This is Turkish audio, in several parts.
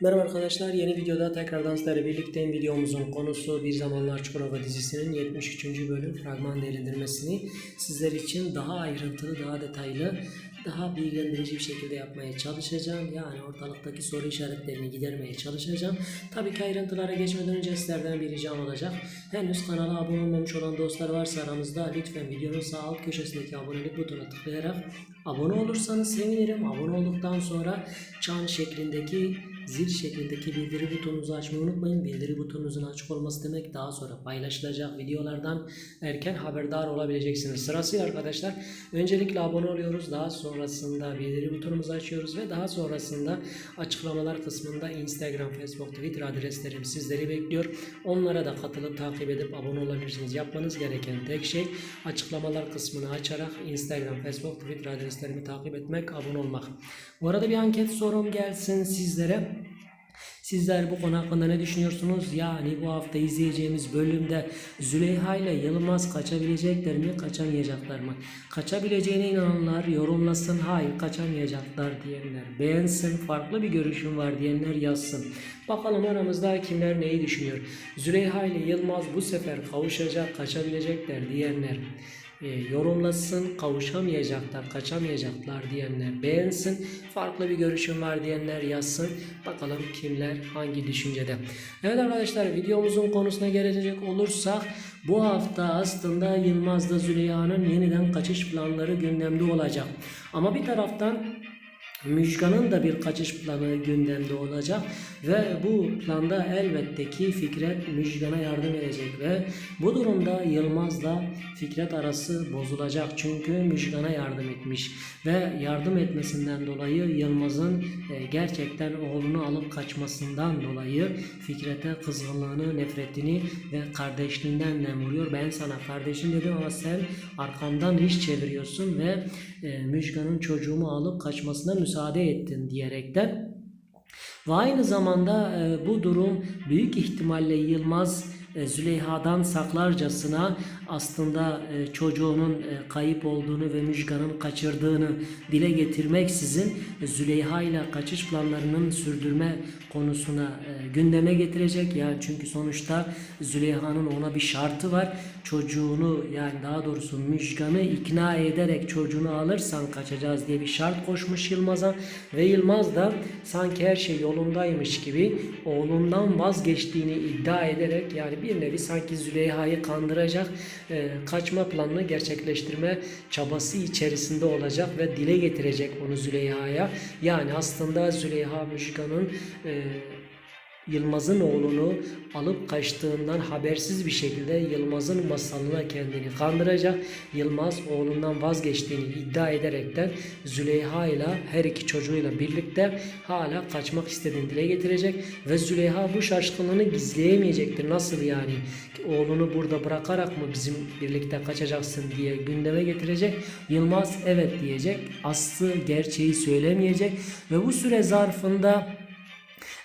Merhaba arkadaşlar, yeni videoda tekrardan sizlerle birlikteyim. Videomuzun konusu Bir Zamanlar Çukurova dizisinin 73. bölüm fragman değerlendirmesini sizler için daha ayrıntılı, daha detaylı, daha bilgilendirici bir şekilde yapmaya çalışacağım. Yani ortalıktaki soru işaretlerini gidermeye çalışacağım. Tabii ki ayrıntılara geçmeden önce sizlerden bir ricam olacak. Henüz kanala abone olmamış olan dostlar varsa aramızda lütfen videonun sağ alt köşesindeki abonelik butonuna tıklayarak abone olursanız sevinirim. Abone olduktan sonra çan şeklindeki zil şeklindeki bildiri butonunuzu açmayı unutmayın. Bildiri butonunuzun açık olması demek daha sonra paylaşılacak videolardan erken haberdar olabileceksiniz. Sırasıyla arkadaşlar öncelikle abone oluyoruz. Daha sonrasında bildiri butonumuzu açıyoruz ve daha sonrasında açıklamalar kısmında Instagram, Facebook, Twitter adreslerim sizleri bekliyor. Onlara da katılıp takip edip abone olabilirsiniz. Yapmanız gereken tek şey açıklamalar kısmını açarak Instagram, Facebook, Twitter adreslerimi takip etmek, abone olmak. Bu arada bir anket sorum gelsin sizlere. Sizler bu konu hakkında ne düşünüyorsunuz? Yani bu hafta izleyeceğimiz bölümde Züleyha ile Yılmaz kaçabilecekler mi, kaçamayacaklar mı? Kaçabileceğine inananlar yorumlasın, hayır kaçamayacaklar diyenler beğensin, farklı bir görüşüm var diyenler yazsın. Bakalım aramızda kimler neyi düşünüyor? Züleyha ile Yılmaz bu sefer kavuşacak, kaçabilecekler diyenler e, yorumlasın, kavuşamayacaklar, kaçamayacaklar diyenler beğensin, farklı bir görüşüm var diyenler yazsın. Bakalım kimler hangi düşüncede. Evet arkadaşlar videomuzun konusuna gelecek olursak bu hafta aslında Yılmaz'da Züleyha'nın yeniden kaçış planları gündemde olacak. Ama bir taraftan Müjgan'ın da bir kaçış planı gündemde olacak ve bu planda elbette ki Fikret Müjgan'a yardım edecek ve bu durumda Yılmaz'la Fikret arası bozulacak çünkü Müjgan'a yardım etmiş ve yardım etmesinden dolayı Yılmaz'ın e, gerçekten oğlunu alıp kaçmasından dolayı Fikret'e kızgınlığını, nefretini ve kardeşliğinden dem vuruyor. Ben sana kardeşim dedim ama sen arkamdan iş çeviriyorsun ve e, Müjgan'ın çocuğumu alıp kaçmasına müsaade ettin diyerekten. Ve aynı zamanda e, bu durum büyük ihtimalle Yılmaz Züleyha'dan saklarcasına aslında e, çocuğunun e, kayıp olduğunu ve Müjgan'ın kaçırdığını dile getirmeksizin e, Züleyha ile kaçış planlarının sürdürme konusuna e, gündeme getirecek. Yani çünkü sonuçta Züleyha'nın ona bir şartı var. Çocuğunu yani daha doğrusu Müjgan'ı ikna ederek çocuğunu alırsan kaçacağız diye bir şart koşmuş Yılmaz'a ve Yılmaz da sanki her şey yolundaymış gibi oğlundan vazgeçtiğini iddia ederek yani bir nevi sanki Züleyha'yı kandıracak e, kaçma planını gerçekleştirme çabası içerisinde olacak ve dile getirecek onu Züleyha'ya. Yani aslında Züleyha Müjgan'ın e, Yılmaz'ın oğlunu alıp kaçtığından habersiz bir şekilde Yılmaz'ın masalına kendini kandıracak. Yılmaz oğlundan vazgeçtiğini iddia ederekten Züleyha ile her iki çocuğuyla birlikte hala kaçmak istediğini dile getirecek ve Züleyha bu şaşkınlığını gizleyemeyecektir. Nasıl yani? Oğlunu burada bırakarak mı bizim birlikte kaçacaksın diye gündeme getirecek. Yılmaz evet diyecek. Aslı gerçeği söylemeyecek ve bu süre zarfında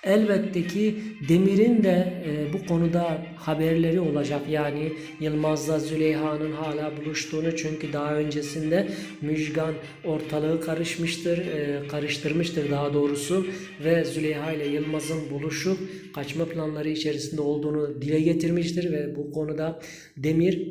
Elbette ki Demir'in de e, bu konuda haberleri olacak. Yani Yılmaz'la Züleyha'nın hala buluştuğunu çünkü daha öncesinde Müjgan ortalığı karışmıştır, e, karıştırmıştır daha doğrusu ve Züleyha ile Yılmaz'ın buluşup kaçma planları içerisinde olduğunu dile getirmiştir ve bu konuda Demir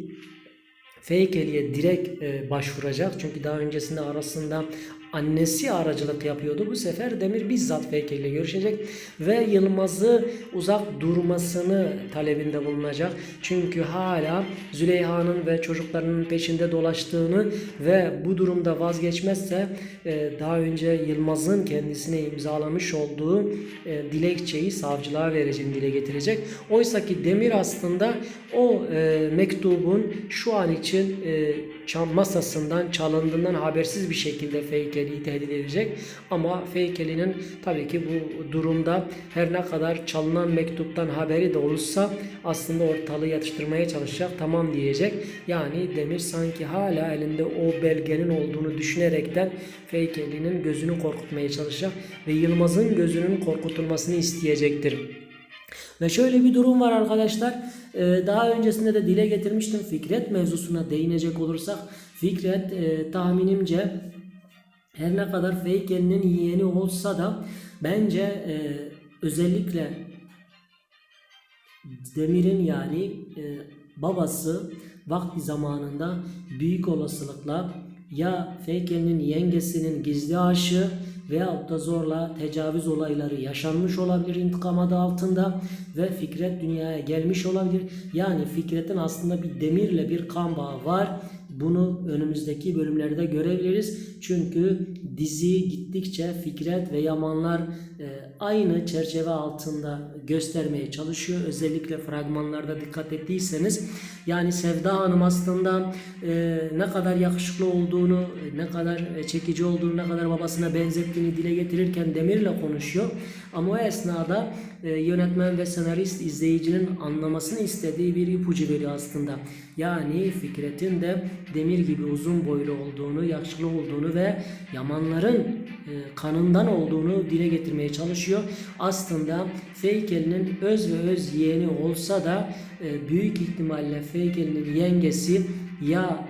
Feykeli'ye direkt e, başvuracak. Çünkü daha öncesinde arasında annesi aracılık yapıyordu. Bu sefer Demir bizzat Feykeli ile görüşecek ve Yılmaz'ı uzak durmasını talebinde bulunacak. Çünkü hala Züleyha'nın ve çocuklarının peşinde dolaştığını ve bu durumda vazgeçmezse e, daha önce Yılmaz'ın kendisine imzalamış olduğu e, dilekçeyi savcılığa vereceğini dile getirecek. Oysa ki Demir aslında o e, mektubun şu an için çam masasından çalındığından habersiz bir şekilde Feykeli'yi tehdit edecek. Ama Feykeli'nin tabii ki bu durumda her ne kadar çalınan mektuptan haberi de olursa aslında ortalığı yatıştırmaya çalışacak. Tamam diyecek. Yani Demir sanki hala elinde o belgenin olduğunu düşünerekten Feykeli'nin gözünü korkutmaya çalışacak ve Yılmaz'ın gözünün korkutulmasını isteyecektir. Ve şöyle bir durum var arkadaşlar. Ee, daha öncesinde de dile getirmiştim. Fikret mevzusuna değinecek olursak Fikret e, tahminimce her ne kadar Feykel'in yeğeni olsa da bence e, özellikle Demir'in yani e, babası vakti zamanında büyük olasılıkla ya Feykel'in yengesinin gizli aşığı veya da zorla tecavüz olayları yaşanmış olabilir intikam adı altında ve Fikret dünyaya gelmiş olabilir. Yani Fikret'in aslında bir demirle bir kan bağı var. Bunu önümüzdeki bölümlerde görebiliriz. Çünkü dizi gittikçe Fikret ve Yamanlar e, aynı çerçeve altında göstermeye çalışıyor. Özellikle fragmanlarda dikkat ettiyseniz. Yani Sevda Hanım aslında e, ne kadar yakışıklı olduğunu, ne kadar çekici olduğunu, ne kadar babasına benzettiğini dile getirirken Demir'le konuşuyor. Ama o esnada e, yönetmen ve senarist izleyicinin anlamasını istediği bir ipucu veriyor aslında. Yani Fikret'in de Demir gibi uzun boylu olduğunu, yakışıklı olduğunu ve Yamanların e, kanından olduğunu dile getirmeye çalışıyor. Aslında Feykel'in öz ve öz yeğeni olsa da e, büyük ihtimalle Feykel'in yengesi ya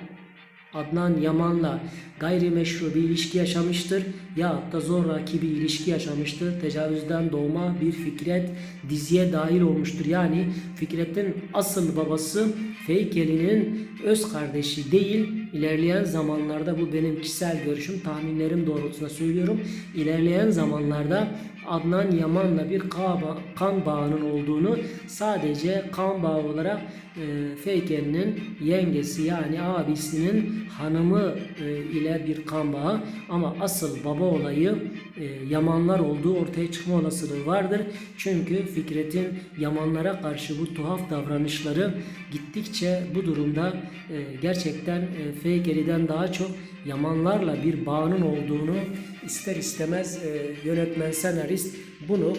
Adnan Yaman'la gayrimeşru bir ilişki yaşamıştır ya da zoraki bir ilişki yaşamıştır. Tecavüzden doğma bir Fikret diziye dahil olmuştur. Yani Fikret'in asıl babası Feykeli'nin öz kardeşi değil. İlerleyen zamanlarda bu benim kişisel görüşüm, tahminlerim doğrultusunda söylüyorum. İlerleyen zamanlarda Adnan Yaman'la bir ka- kan bağının olduğunu sadece kan bağı olarak e, Feykel'in yengesi yani abisinin hanımı e, ile bir kan bağı ama asıl baba olayı e, Yamanlar olduğu ortaya çıkma olasılığı vardır. Çünkü Fikret'in Yamanlara karşı bu tuhaf davranışları gittikçe bu durumda e, gerçekten e, Feykeli'den daha çok Yamanlarla bir bağının olduğunu ister istemez e, yönetmen senarist bunu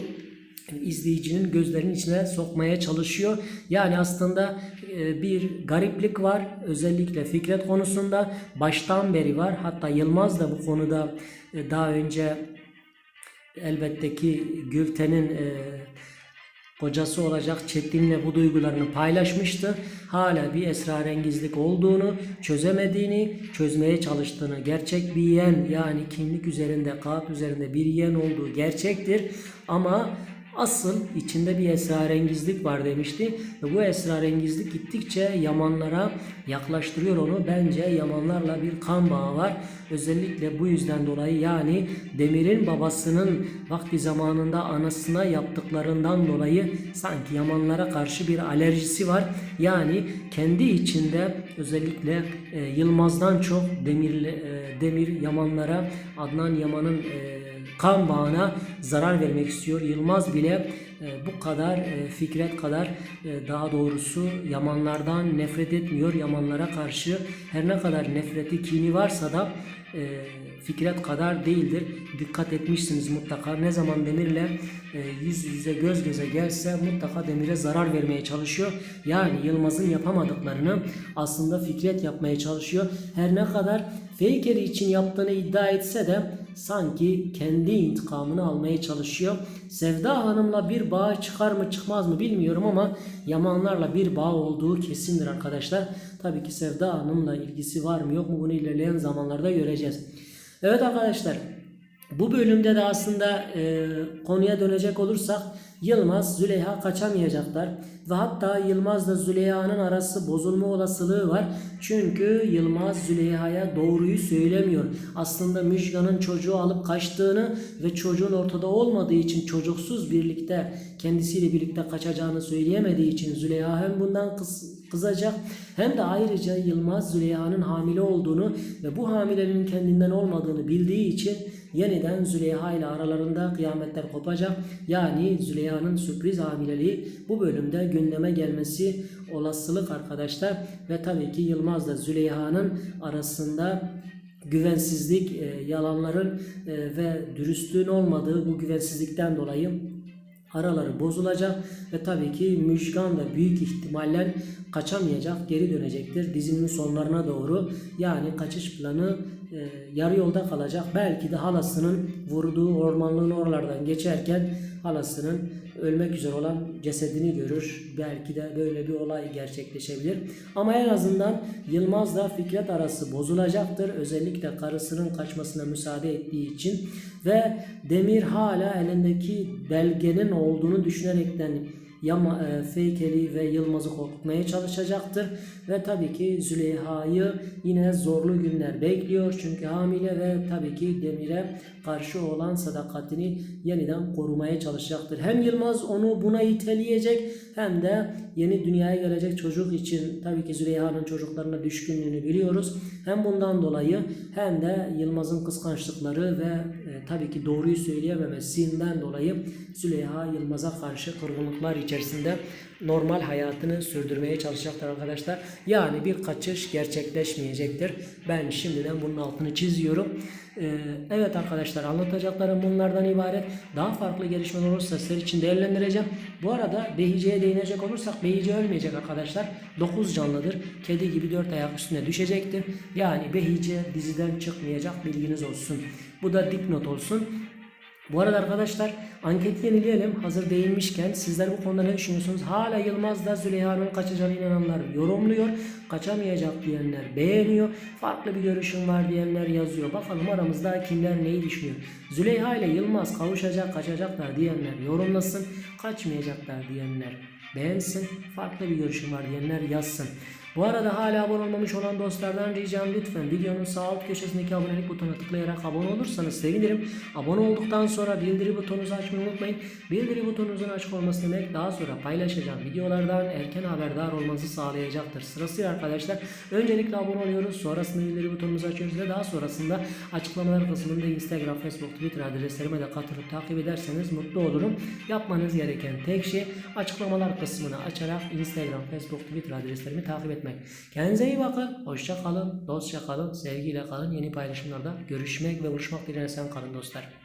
izleyicinin gözlerinin içine sokmaya çalışıyor. Yani aslında e, bir gariplik var. Özellikle Fikret konusunda baştan beri var. Hatta Yılmaz da bu konuda e, daha önce elbette ki Gülten'in kocası olacak Çetin'le bu duygularını paylaşmıştı. Hala bir esrarengizlik olduğunu, çözemediğini, çözmeye çalıştığını, gerçek bir yeğen yani kimlik üzerinde, kağıt üzerinde bir yeğen olduğu gerçektir. Ama asıl içinde bir esrarengizlik var demişti. Ve bu esrarengizlik gittikçe Yamanlara yaklaştırıyor onu. Bence Yamanlarla bir kan bağı var. Özellikle bu yüzden dolayı yani Demir'in babasının vakti zamanında anasına yaptıklarından dolayı sanki Yamanlara karşı bir alerjisi var. Yani kendi içinde özellikle e, Yılmaz'dan çok Demir, e, Demir Yamanlara Adnan Yaman'ın e, kan bağına zarar vermek istiyor. Yılmaz bile e, bu kadar e, Fikret kadar e, daha doğrusu Yamanlardan nefret etmiyor. Yamanlara karşı her ne kadar nefreti kini varsa da Fikret kadar değildir. Dikkat etmişsiniz mutlaka. Ne zaman Demir'le yüz yüze göz göze gelse mutlaka Demir'e zarar vermeye çalışıyor. Yani Yılmaz'ın yapamadıklarını aslında Fikret yapmaya çalışıyor. Her ne kadar Feykeli için yaptığını iddia etse de sanki kendi intikamını almaya çalışıyor. Sevda Hanım'la bir bağ çıkar mı çıkmaz mı bilmiyorum ama Yamanlarla bir bağ olduğu kesindir arkadaşlar. Tabii ki Sevda Hanım'la ilgisi var mı yok mu bunu ilerleyen zamanlarda göreceğiz. Evet arkadaşlar bu bölümde de aslında e, konuya dönecek olursak Yılmaz, Züleyha kaçamayacaklar. Ve hatta Yılmaz'la Züleyha'nın arası bozulma olasılığı var. Çünkü Yılmaz Züleyha'ya doğruyu söylemiyor. Aslında Müjgan'ın çocuğu alıp kaçtığını ve çocuğun ortada olmadığı için çocuksuz birlikte kendisiyle birlikte kaçacağını söyleyemediği için Züleyha hem bundan kız, kızacak hem de ayrıca Yılmaz Züleyha'nın hamile olduğunu ve bu hamilenin kendinden olmadığını bildiği için yeniden Züleyha ile aralarında kıyametler kopacak. Yani Züleyha'nın sürpriz hamileliği bu bölümde gündeme gelmesi olasılık arkadaşlar ve tabii ki Yılmaz da Züleyha'nın arasında güvensizlik, e, yalanların e, ve dürüstlüğün olmadığı bu güvensizlikten dolayı araları bozulacak ve tabii ki Müjgan da büyük ihtimalle kaçamayacak, geri dönecektir dizinin sonlarına doğru. Yani kaçış planı e, yarı yolda kalacak. Belki de halasının vurduğu ormanlığın oralardan geçerken halasının ölmek üzere olan cesedini görür. Belki de böyle bir olay gerçekleşebilir. Ama en azından Yılmaz'la Fikret arası bozulacaktır. Özellikle karısının kaçmasına müsaade ettiği için ve Demir hala elindeki belgenin olduğunu düşünerekten Yama, e, Feykeli ve Yılmaz'ı korkutmaya çalışacaktır. Ve tabii ki Züleyha'yı yine zorlu günler bekliyor. Çünkü hamile ve tabii ki Demir'e karşı olan sadakatini yeniden korumaya çalışacaktır. Hem Yılmaz onu buna iteleyecek hem de yeni dünyaya gelecek çocuk için tabii ki Züleyha'nın çocuklarına düşkünlüğünü biliyoruz. Hem bundan dolayı hem de Yılmaz'ın kıskançlıkları ve e, tabii ki doğruyu söyleyememesinden dolayı Züleyha Yılmaz'a karşı kırgınlıklar içerisinde normal hayatını sürdürmeye çalışacaktır arkadaşlar. Yani bir kaçış gerçekleşmeyecektir. Ben şimdiden bunun altını çiziyorum. Ee, evet arkadaşlar anlatacaklarım bunlardan ibaret. Daha farklı gelişmeler olursa sizler için değerlendireceğim. Bu arada Behice'ye değinecek olursak Behice ölmeyecek arkadaşlar. 9 canlıdır. Kedi gibi 4 ayak üstüne düşecektir. Yani Behice diziden çıkmayacak bilginiz olsun. Bu da dipnot olsun. Bu arada arkadaşlar anketi yenileyelim. Hazır değinmişken sizler bu konuda ne düşünüyorsunuz? Hala Yılmaz'da Züleyha'nın kaçacağına inananlar yorumluyor. Kaçamayacak diyenler beğeniyor. Farklı bir görüşüm var diyenler yazıyor. Bakalım aramızda kimler neyi düşünüyor? Züleyha ile Yılmaz kavuşacak, kaçacaklar diyenler yorumlasın. Kaçmayacaklar diyenler beğensin. Farklı bir görüşüm var diyenler yazsın. Bu arada hala abone olmamış olan dostlardan ricam lütfen videonun sağ alt köşesindeki abonelik butonuna tıklayarak abone olursanız sevinirim. Abone olduktan sonra bildiri butonunuzu açmayı unutmayın. Bildiri butonunuzun açık olması demek daha sonra paylaşacağım videolardan erken haberdar olmanızı sağlayacaktır. Sırasıyla arkadaşlar öncelikle abone oluyoruz. Sonrasında bildiri butonumuzu açıyoruz ve daha sonrasında açıklamalar kısmında Instagram, Facebook, Twitter adreslerime de katılıp takip ederseniz mutlu olurum. Yapmanız gereken tek şey açıklamalar kısmını açarak Instagram, Facebook, Twitter adreslerimi takip etmek. Kendinize iyi bakın. Hoşça kalın. Dostça kalın. Sevgiyle kalın. Yeni paylaşımlarda görüşmek ve buluşmak dileğiyle kalın dostlar.